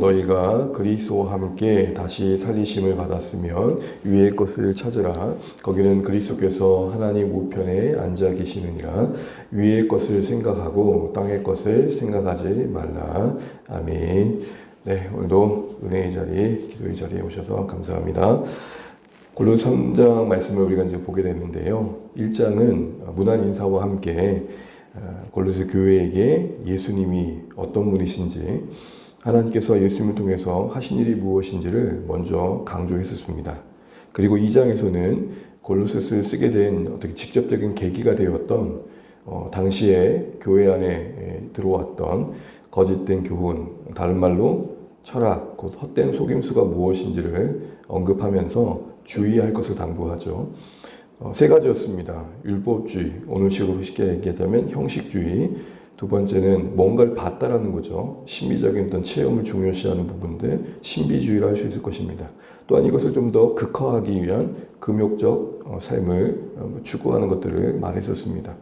너희가 그리스도와 함께 다시 살리심을 받았으면 위의 것을 찾으라. 거기는 그리스도께서 하나님 우편에 앉아 계시느니라. 위의 것을 생각하고 땅의 것을 생각하지 말라. 아멘. 네 오늘도 은혜의 자리 기도의 자리에 오셔서 감사합니다. 골로 3장 말씀을 우리가 이제 보게 됐는데요. 1장은 문안 인사와 함께 어, 골로새 교회에게 예수님이 어떤 분이신지 하나님께서 예수님을 통해서 하신 일이 무엇인지를 먼저 강조했었습니다. 그리고 2장에서는 골로새서를 쓰게 된 어떻게 직접적인 계기가 되었던 어, 당시에 교회 안에 에, 들어왔던 거짓된 교훈, 다른 말로 철학, 곧 헛된 속임수가 무엇인지를 언급하면서 주의할 것을 당부하죠. 어, 세 가지였습니다. 율법주의, 오늘 식으로 쉽게 얘기하자면 형식주의, 두 번째는 뭔가를 봤다라는 거죠. 신비적인 어떤 체험을 중요시하는 부분들, 신비주의를 할 수 있을 것입니다. 또한 이것을 좀 더 극화하기 위한 금욕적 어, 삶을 어, 추구하는 것들을 말했었습니다.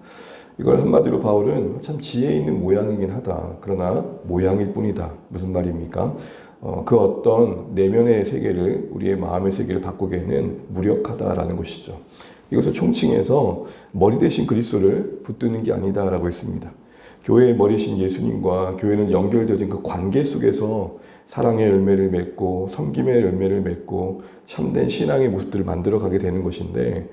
이걸 한마디로 바울은 참 지혜 있는 모양이긴 하다. 그러나 모양일 뿐이다. 무슨 말입니까? 어, 그 어떤 내면의 세계를 우리의 마음의 세계를 바꾸기에는 무력하다라는 것이죠. 이것을 총칭해서 머리 대신 그리스도를 붙드는 게 아니다라고 했습니다. 교회의 머리신 예수님과 교회는 연결되어진 그 관계 속에서 사랑의 열매를 맺고 섬김의 열매를 맺고 참된 신앙의 모습들을 만들어 가게 되는 것인데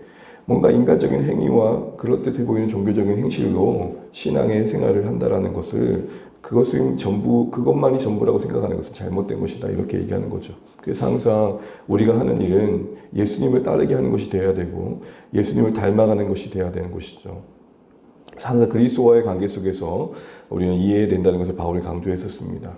뭔가 인간적인 행위와 그럴듯해 보이는 종교적인 행실로 신앙의 생활을 한다라는 것을 그것은 전부 그것만이 전부라고 생각하는 것은 잘못된 것이다 이렇게 얘기하는 거죠. 그래서 항상 우리가 하는 일은 예수님을 따르게 하는 것이 되어야 되고 예수님을 닮아가는 것이 되어야 되는 것이죠. 항상 그리스도와의 관계 속에서 우리는 이해해야 된다는 것을 바울이 강조했었습니다.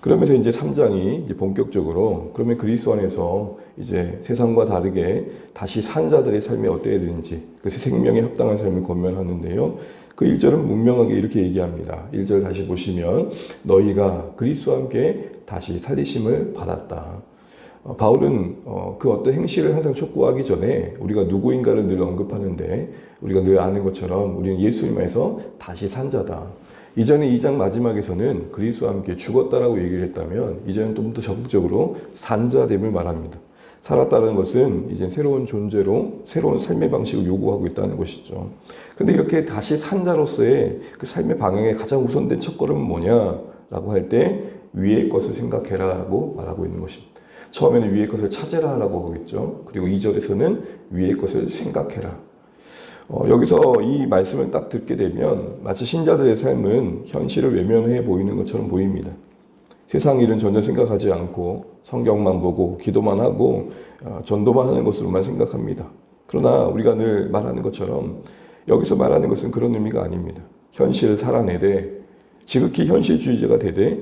그러면서 이제 3장이 이제 본격적으로 그러면 그리스도 안에서 이제 세상과 다르게 다시 산 자들의 삶이 어때야 되는지 그 생명에 합당한 삶을 권면하는데요. 그 1절은 분명하게 이렇게 얘기합니다. 1절 다시 보시면 너희가 그리스도와 함께 다시 살리심을 받았다. 어, 바울은 어, 그 어떤 행실을 항상 촉구하기 전에 우리가 누구인가를 늘 언급하는데 우리가 늘 아는 것처럼 우리는 예수님 안에서 다시 산 자다. 이전에 2장 마지막에서는 그리스도와 함께 죽었다라고 얘기를 했다면 이제는 좀 더 적극적으로 산자됨을 말합니다. 살았다는 것은 이제 새로운 존재로 새로운 삶의 방식을 요구하고 있다는 것이죠. 그런데 이렇게 다시 산자로서의 그 삶의 방향에 가장 우선된 첫걸음은 뭐냐라고 할 때 위의 것을 생각해라라고 말하고 있는 것입니다. 처음에는 위의 것을 찾으라 라고 하고 있죠. 그리고 2절에서는 위의 것을 생각해라. 어, 여기서 이 말씀을 딱 듣게 되면 마치 신자들의 삶은 현실을 외면해 보이는 것처럼 보입니다. 세상 일은 전혀 생각하지 않고 성경만 보고 기도만 하고 어, 전도만 하는 것으로만 생각합니다. 그러나 우리가 늘 말하는 것처럼 여기서 말하는 것은 그런 의미가 아닙니다. 현실을 살아내되 지극히 현실주의자가 되되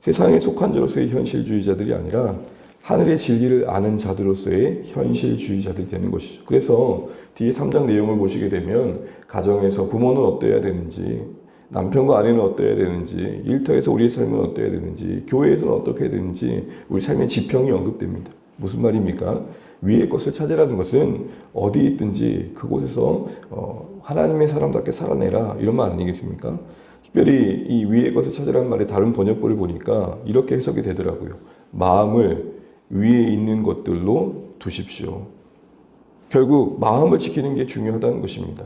세상에 속한 자로서의 현실주의자들이 아니라 하늘의 진리를 아는 자들로서의 현실주의자들이 되는 것이죠. 그래서 뒤에 3장 내용을 보시게 되면 가정에서 부모는 어때야 되는지 남편과 아내는 어때야 되는지 일터에서 우리의 삶은 어때야 되는지 교회에서는 어떻게 되는지 우리 삶의 지평이 언급됩니다. 무슨 말입니까? 위의 것을 찾으라는 것은 어디 있든지 그곳에서 어, 하나님의 사람답게 살아내라 이런 말 아니겠습니까? 특별히 이 위의 것을 찾으라는 말의 다른 번역본을 보니까 이렇게 해석이 되더라고요. 마음을 위에 있는 것들로 두십시오. 결국 마음을 지키는 게 중요하다는 것입니다.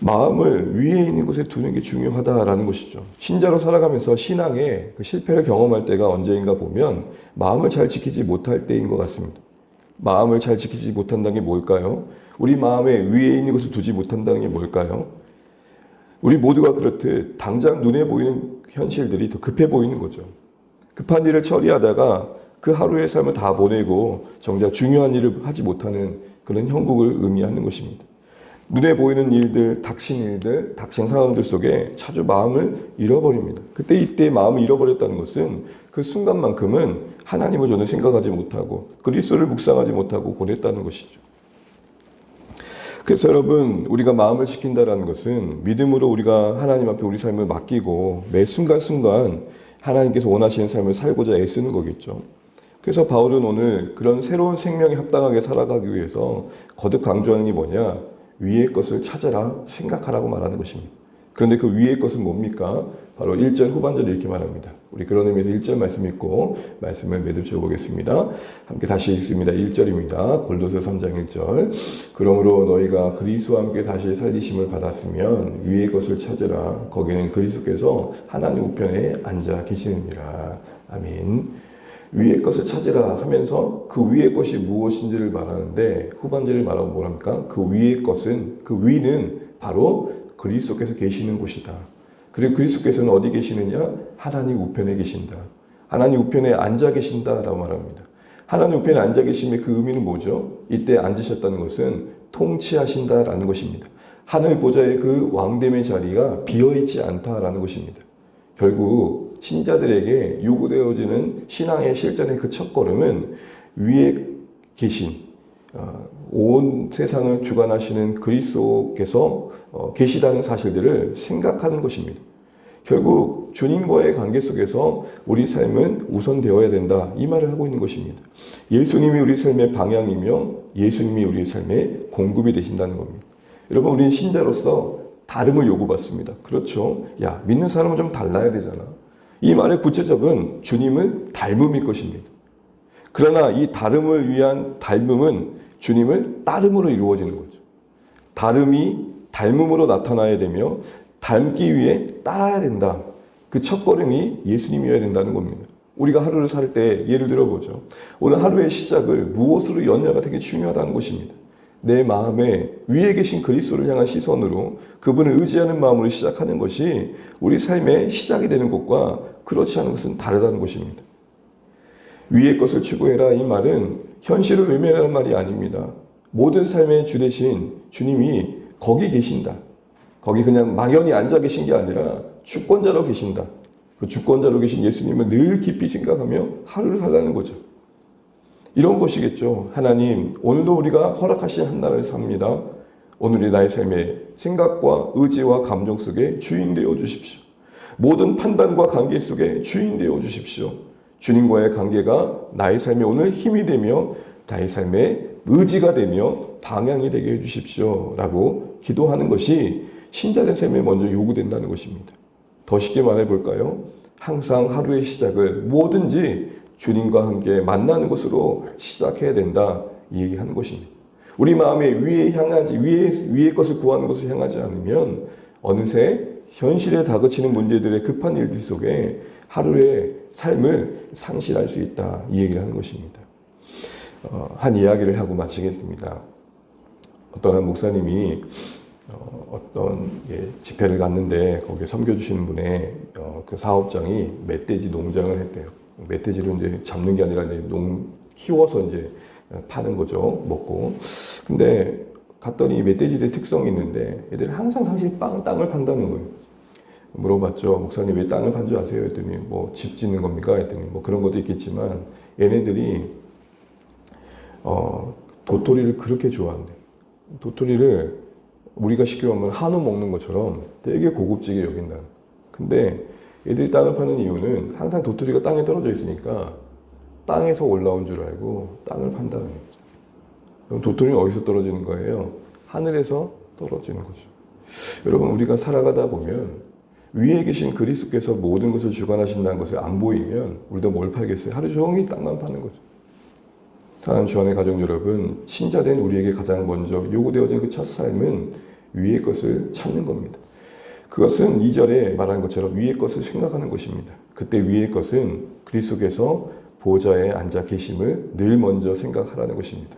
마음을 위에 있는 곳에 두는 게 중요하다라는 것이죠. 신자로 살아가면서 신앙에 그 실패를 경험할 때가 언제인가 보면 마음을 잘 지키지 못할 때인 것 같습니다. 마음을 잘 지키지 못한다는 게 뭘까요? 우리 마음에 위에 있는 것을 두지 못한다는 게 뭘까요? 우리 모두가 그렇듯 당장 눈에 보이는 현실들이 더 급해 보이는 거죠. 급한 일을 처리하다가 그 하루의 삶을 다 보내고 정작 중요한 일을 하지 못하는 그런 형국을 의미하는 것입니다. 눈에 보이는 일들, 닥친 일들, 닥친 상황들 속에 자주 마음을 잃어버립니다. 그때 이때 마음을 잃어버렸다는 것은 그 순간만큼은 하나님을 전혀 생각하지 못하고 그리스도를 묵상하지 못하고 보냈다는 것이죠. 그래서 여러분 우리가 마음을 지킨다라는 것은 믿음으로 우리가 하나님 앞에 우리 삶을 맡기고 매 순간순간 하나님께서 원하시는 삶을 살고자 애쓰는 거겠죠. 그래서 바울은 오늘 그런 새로운 생명에 합당하게 살아가기 위해서 거듭 강조하는 게 뭐냐? 위의 것을 찾아라, 생각하라고 말하는 것입니다. 그런데 그 위의 것은 뭡니까? 바로 1절 후반절을 이렇게 말합니다. 우리 그런 의미에서 1절 말씀 읽고 말씀을 매듭지어 보겠습니다. 함께 다시 읽습니다. 1절입니다. 골로새 3장 1절. 그러므로 너희가 그리스도와 함께 다시 살리심을 받았으면 위의 것을 찾으라. 거기는 그리스도께서 하나님 우편에 앉아 계시느니라. 아멘. 위의 것을 찾으라 하면서 그 위의 것이 무엇인지를 말하는데 후반절을 말하고 뭐랍니까? 그 위의 것은 그 위는 바로 그리스도께서 계시는 곳이다. 그리고 그리스도께서는 어디 계시느냐? 하나님 우편에 계신다. 하나님 우편에 앉아 계신다라고 말합니다. 하나님 우편에 앉아 계심의 그 의미는 뭐죠? 이때 앉으셨다는 것은 통치하신다라는 것입니다. 하늘 보좌의 그 왕됨의 자리가 비어 있지 않다라는 것입니다. 결국 신자들에게 요구되어지는 신앙의 실전의 그 첫걸음은 위에 계신 어, 온 세상을 주관하시는 그리스도께서 어, 계시다는 사실들을 생각하는 것입니다. 결국 주님과의 관계 속에서 우리 삶은 우선되어야 된다 이 말을 하고 있는 것입니다. 예수님이 우리 삶의 방향이며 예수님이 우리 삶의 공급이 되신다는 겁니다. 여러분 우리는 신자로서 다름을 요구받습니다. 그렇죠. 야 믿는 사람은 좀 달라야 되잖아. 이 말의 구체적은 주님을 닮음일 것입니다. 그러나 이 다름을 위한 닮음은 주님을 따름으로 이루어지는 거죠. 다름이 닮음으로 나타나야 되며 닮기 위해 따라야 된다. 그 첫걸음이 예수님이어야 된다는 겁니다. 우리가 하루를 살 때 예를 들어 보죠. 오늘 하루의 시작을 무엇으로 연야가 되게 중요하다는 것입니다. 내 마음에 위에 계신 그리스도를 향한 시선으로 그분을 의지하는 마음으로 시작하는 것이 우리 삶의 시작이 되는 것과 그렇지 않은 것은 다르다는 것입니다. 위의 것을 추구해라 이 말은 현실을 외면하는 말이 아닙니다. 모든 삶의 주 대신 주님이 거기 계신다. 거기 그냥 막연히 앉아 계신 게 아니라 주권자로 계신다. 그 주권자로 계신 예수님을 늘 깊이 생각하며 하루를 살라는 거죠. 이런 것이겠죠. 하나님, 오늘도 우리가 허락하신 한 날을 삽니다. 오늘의 나의 삶의 생각과 의지와 감정 속에 주인 되어 주십시오. 모든 판단과 관계 속에 주인 되어 주십시오. 주님과의 관계가 나의 삶에 오늘 힘이 되며 나의 삶의 의지가 되며 방향이 되게 해 주십시오. 라고 기도하는 것이 신자의 삶에 먼저 요구된다는 것입니다. 더 쉽게 말해 볼까요? 항상 하루의 시작을 뭐든지 주님과 함께 만나는 것으로 시작해야 된다. 이 얘기하는 것입니다. 우리 마음에 위에 향하지, 위에, 위의 것을 구하는 것을 향하지 않으면 어느새 현실에 다그치는 문제들의 급한 일들 속에 하루의 삶을 상실할 수 있다. 이 얘기를 하는 것입니다. 어, 한 이야기를 하고 마치겠습니다. 어떤 한 목사님이 어, 떤 예, 집회를 갔는데 거기에 섬겨주시는 분의 어, 그 사업장이 멧돼지 농장을 했대요. 멧돼지를 이제 잡는 게 아니라 이제 농 키워서 이제 파는 거죠. 먹고. 근데 갔더니 멧돼지들의 특성이 있는데 애들이 항상 사실 빵, 땅을 판다는 거예요. 물어봤죠. 목사님 왜 땅을 판 줄 아세요? 했더니 뭐 집 짓는 겁니까? 했더니 뭐 그런 것도 있겠지만 얘네들이 어, 도토리를 그렇게 좋아한대. 도토리를 우리가 쉽게 말하면 한우 먹는 것처럼 되게 고급지게 여긴다. 근데 애들이 땅을 파는 이유는 항상 도토리가 땅에 떨어져 있으니까 땅에서 올라온 줄 알고 땅을 판다는 거예요. 그럼 도토리는 어디서 떨어지는 거예요? 하늘에서 떨어지는 거죠. 여러분 우리가 살아가다 보면 위에 계신 그리스도께서 모든 것을 주관하신다는 것을 안 보이면 우리도 뭘 팔겠어요? 하루 종일 땅만 파는 거죠. 사랑하는 주안의 가족 여러분, 신자된 우리에게 가장 먼저 요구되어진 그 첫 삶은 위의 것을 찾는 겁니다. 그것은 2절에 말한 것처럼 위의 것을 생각하는 것입니다. 그때 위의 것은 그리스도께서 보좌에 앉아 계심을 늘 먼저 생각하라는 것입니다.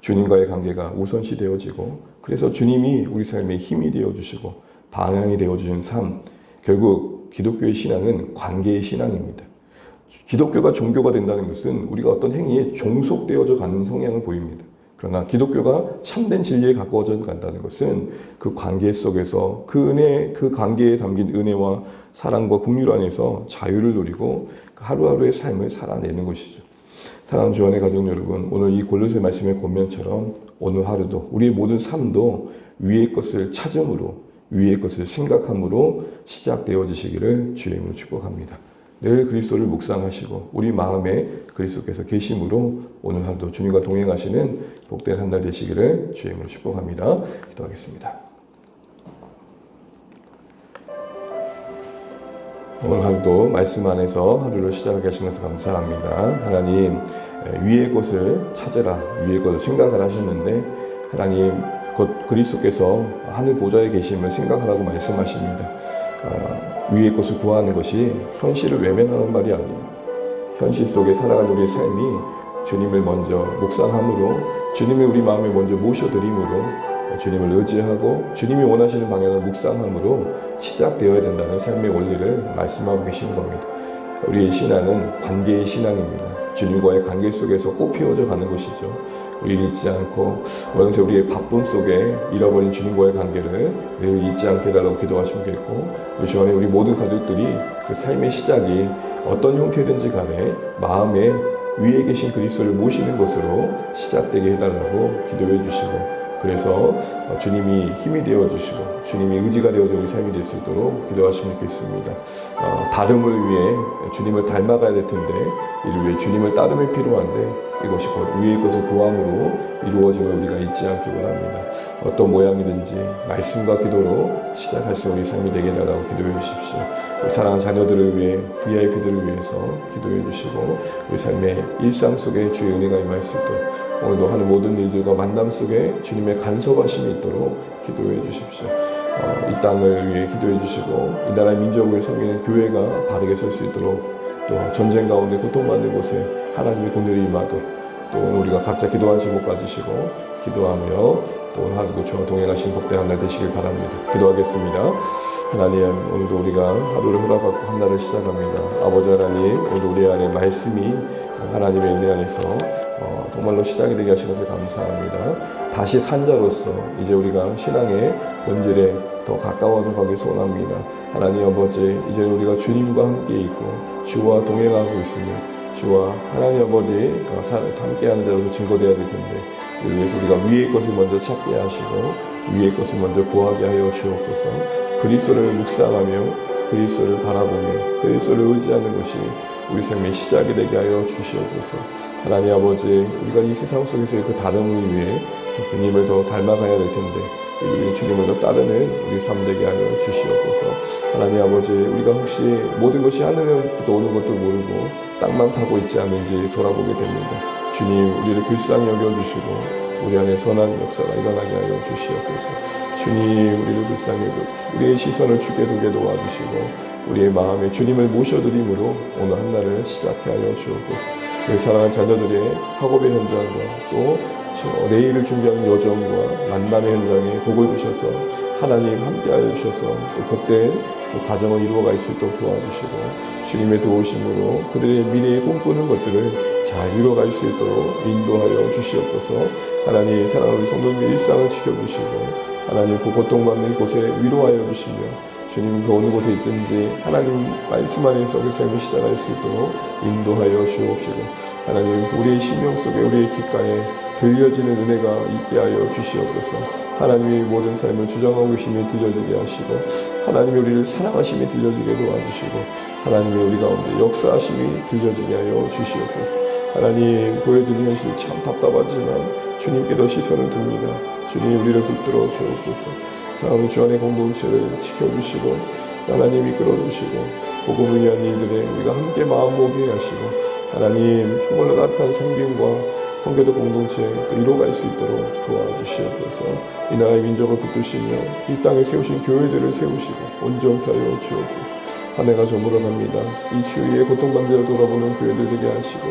주님과의 관계가 우선시 되어지고 그래서 주님이 우리 삶의 힘이 되어 주시고 방향이 되어 주신 삶 결국 기독교의 신앙은 관계의 신앙입니다. 기독교가 종교가 된다는 것은 우리가 어떤 행위에 종속되어져 가는 성향을 보입니다. 그러나 기독교가 참된 진리에 가까워져 간다는 것은 그 관계 속에서 그 은혜, 그 관계에 담긴 은혜와 사랑과 국률 안에서 자유를 누리고 그 하루하루의 삶을 살아내는 것이죠. 사랑하는 주안의 가족 여러분, 오늘 이 골로새 말씀의 권면처럼 오늘 하루도 우리의 모든 삶도 위의 것을 찾음으로 위의 것을 생각함으로 시작되어지시기를 주의 이름으로 축복합니다. 늘 그리스도를 묵상하시고 우리 마음에 그리스도께서 계심으로 오늘 하루도 주님과 동행하시는 복된 한 날 되시기를 주의 이름으로 축복합니다. 기도하겠습니다. 오늘 하루도 말씀 안에서 하루를 시작하게 하시면서 감사합니다. 하나님 위의 것을 찾으라 위의 것을 생각을 하셨는데 하나님 곧 그리스도께서 하늘 보좌에 계심을 생각하라고 말씀하십니다. 아, 위의 것을 구하는 것이 현실을 외면하는 말이 아니에요. 현실 속에 살아가는 우리의 삶이 주님을 먼저 묵상함으로 주님의 우리 마음에 먼저 모셔드림으로 주님을 의지하고 주님이 원하시는 방향을 묵상함으로 시작되어야 된다는 삶의 원리를 말씀하고 계시는 겁니다. 우리의 신앙은 관계의 신앙입니다. 주님과의 관계 속에서 꽃 피워져 가는 것이죠. 우리 잊지 않고 원세 우리의 바쁨 속에 잃어버린 주님과의 관계를 늘 잊지 않게 달라고 기도하시면 좋겠고 그 시간에 우리 모든 가족들이 그 삶의 시작이 어떤 형태든지 간에 마음에 위에 계신 그리스도를 모시는 것으로 시작되게 해달라고 기도해 주시고 그래서 주님이 힘이 되어 주시고 주님이 의지가 되어 우리 삶이 될 수 있도록 기도하시면 좋겠습니다. 어, 다름을 위해 주님을 닮아가야 될 텐데 이를 위해 주님을 따름이 필요한데 이것이 곧 위의 것을 구함으로 이루어짐을 우리가 잊지 않기 원합니다. 어떤 모양이든지 말씀과 기도로 시작할 수 있는 우리 삶이 되게 해달라고 기도해 주십시오. 우리 사랑하는 자녀들을 위해 VIP들을 위해서 기도해 주시고 우리 삶의 일상 속에 주의 은혜가 임할 수 있도록 오늘도 하는 모든 일들과 만남 속에 주님의 간섭하심이 있도록 기도해 주십시오. 어, 이 땅을 위해 기도해 주시고 이 나라의 민족을 섬기는 교회가 바르게 설 수 있도록 또 전쟁 가운데 고통받는 곳에 하나님의 공률이 임하도록 또 우리가 각자 기도한 제목 가지시고 기도하며 또 하루도 주와 동행하신 복된 날 되시길 바랍니다. 기도하겠습니다. 하나님 오늘도 우리가 하루를 허락받고 한 날을 시작합니다. 아버지 하나님 오늘 우리 안에 말씀이 하나님의 은혜 안에서 어, 정말로 시작이 되게 하신 것을 감사합니다. 다시 산자로서 이제 우리가 신앙의 본질에 더 가까워져 가길 소원합니다. 하나님 아버지 이제 우리가 주님과 함께 있고 주와 동행하고 있으며 주와 하나님 아버지 함께하는 데로서 증거되어야 될 텐데 이를 위해서 우리가 위의 것을 먼저 찾게 하시고 위의 것을 먼저 구하게 하여 주옵소서 그리스도를 묵상하며 그리스도를 바라보며 그리스도를 의지하는 것이 우리 삶의 시작이 되게 하여 주시옵소서. 하나님 아버지, 우리가 이 세상 속에서의 그 다름을 위해 주님을 더 닮아가야 될 텐데, 우리 주님을 더 따르는 우리 삶 되게 하여 주시옵소서. 하나님 아버지, 우리가 혹시 모든 것이 하늘로부터 오는 것도 모르고 땅만 타고 있지 않은지 돌아보게 됩니다. 주님, 우리를 불쌍히 여겨주시고, 우리 안에 선한 역사가 일어나게 하여 주시옵소서. 주님, 우리를 불쌍히 여겨주시고, 우리의 시선을 주게 두게 도와주시고, 우리의 마음에 주님을 모셔드림으로 오늘 한 날을 시작해 하여 주옵소서. 우리 사랑하는 자녀들의 학업의 현장과 또 내일을 준비하는 여정과 만남의 현장에 복을 주셔서 하나님 함께하여 주셔서 또 복된 또 가정을 이루어갈 수 있도록 도와주시고 주님의 도우심으로 그들의 미래에 꿈꾸는 것들을 잘 이루어갈 수 있도록 인도하여 주시옵소서. 하나님 사랑하는 우리 성도님의 일상을 지켜주시고 하나님 그 고통받는 곳에 위로하여 주시며 주님 그 어느 곳에 있든지 하나님 말씀 안에서 그 삶을 시작할 수 있도록 인도하여 주옵시고 하나님 우리의 심령 속에 우리의 귓가에 들려지는 은혜가 있게 하여 주시옵소서. 하나님의 모든 삶을 주장하고 계심이 들려지게 하시고 하나님이 우리를 사랑하심이 들려지게 도와주시고 하나님의 우리 가운데 역사하심이 들려지게 하여 주시옵소서. 하나님 보여드리는 현실이 참 답답하지만 주님께도 시선을 둡니다. 주님 우리를 붙들어 주옵소서. 사랑하는 주 안의 공동체를 지켜주시고 하나님 이끌어주시고 복음을 위한 일들에 우리가 함께 마음 모게 하시고 하나님 정말로 나타난 성김과 성교도 공동체 이루어갈 수 있도록 도와주시옵소서 이 나라의 민족을 붙드시며 이 땅에 세우신 교회들을 세우시고 온전케 하여 주옵소서 한 해가 저물어 갑니다. 이 주위에 고통받는 돌아보는 교회들 되게 하시고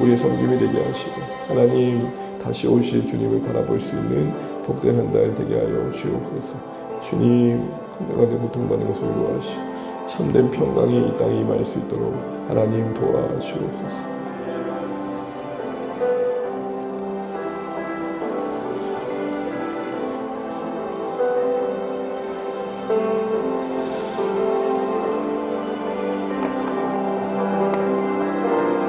우리의 섬김이 되게 하시고 하나님 다시 오실 주님을 바라볼 수 있는 복된 한 달 되게 하여 주옵소서. 주님 내가 고통받는 것을 위로하시고 참된 평강이 이 땅에 임할 수 있도록 하나님 도와주옵소서.